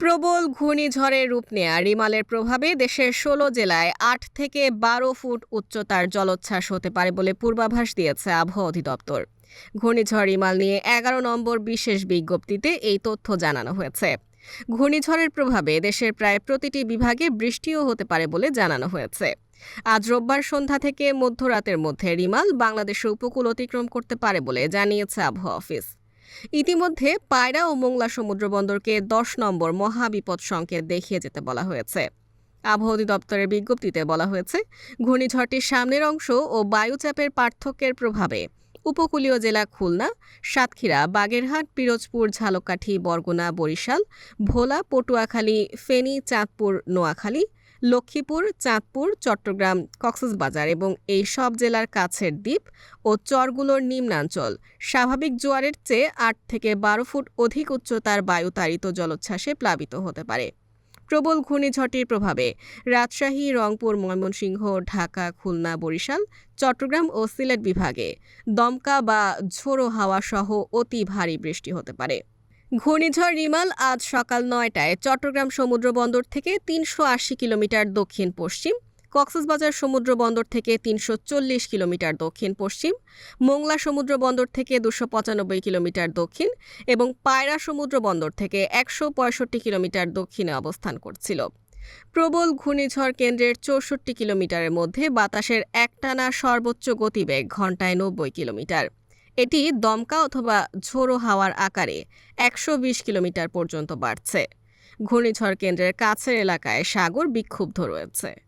প্রবল ঘূর্ণিঝড়ের রূপ নেয়া রিমালের প্রভাবে দেশের ষোলো জেলায় আট থেকে বারো ফুট উচ্চতার জলোচ্ছ্বাস হতে পারে বলে পূর্বাভাস দিয়েছে আবহাওয়া অধিদপ্তর। ঘূর্ণিঝড় রিমাল নিয়ে এগারো নম্বর বিশেষ বিজ্ঞপ্তিতে এই তথ্য জানানো হয়েছে। ঘূর্ণিঝড়ের প্রভাবে দেশের প্রায় প্রতিটি বিভাগে বৃষ্টিও হতে পারে বলে জানানো হয়েছে। আজ রোববার সন্ধ্যা থেকে মধ্যরাতের মধ্যে রিমাল বাংলাদেশের উপকূল অতিক্রম করতে পারে বলে জানিয়েছে আবহাওয়া অফিস। ইতিমধ্যে পায়রা ও মোংলা সমুদ্রবন্দরকে দশ নম্বর মহাবিপদ সংকেত দেখিয়ে যেতে বলা হয়েছে। আবহাওয়া অধিদপ্তরের বিজ্ঞপ্তিতে বলা হয়েছে, ঘূর্ণিঝড়টির সামনের অংশ ও বায়ুচাপের পার্থক্যের প্রভাবে উপকূলীয় জেলা খুলনা, সাতক্ষীরা, বাগেরহাট, পিরোজপুর, ঝালকাঠি, বরগুনা, বরিশাল, ভোলা, পটুয়াখালী, ফেনী, চাঁদপুর, নোয়াখালী লক্ষ্মীপুর, চাঁদপুর, চট্টগ্রাম, কক্সবাজার এবং এই সব জেলার কাছের দ্বীপ ও চরগুলোর নিম্নাঞ্চল। স্বাভাবিক জোয়ারের চেয়ে আট থেকে বারো ফুট অধিক উচ্চতার বায়ুতাড়িত জলোচ্ছ্বাসে প্লাবিত হতে পারে। প্রবল ঘূর্ণিঝড়টির প্রভাবে রাজশাহী, রংপুর, ময়মনসিংহ, ঢাকা, খুলনা, বরিশাল, চট্টগ্রাম ও সিলেট বিভাগে দমকা বা ঝোড়ো হাওয়া সহ অতি ভারী বৃষ্টি হতে পারে। ঘূর্ণিঝড় রিমাল আজ সকাল নয়টায় চট্টগ্রাম সমুদ্র বন্দর থেকে তিনশো আশি কিলোমিটার দক্ষিণ পশ্চিম, কক্সবাজার সমুদ্র বন্দর থেকে তিনশো চল্লিশ কিলোমিটার দক্ষিণ পশ্চিম, মোংলা সমুদ্র বন্দর থেকে দুশো পঁচানব্বই কিলোমিটার দক্ষিণ এবং পায়রা সমুদ্র বন্দর থেকে একশো পঁয়ষট্টি কিলোমিটার দক্ষিণে অবস্থান করছিল। প্রবল ঘূর্ণিঝড় কেন্দ্রের চৌষট্টি কিলোমিটারের মধ্যে বাতাসের একটানা সর্বোচ্চ গতিবেগ ঘন্টায় নব্বই কিলোমিটার। এটি দমকা অথবা ঝোড়ো হাওয়ার আকারে একশো বিশ কিলোমিটার পর্যন্ত বাড়ছে। ঘূর্ণিঝড় কেন্দ্রের কাছের এলাকায় সাগর বিক্ষুব্ধ রয়েছে।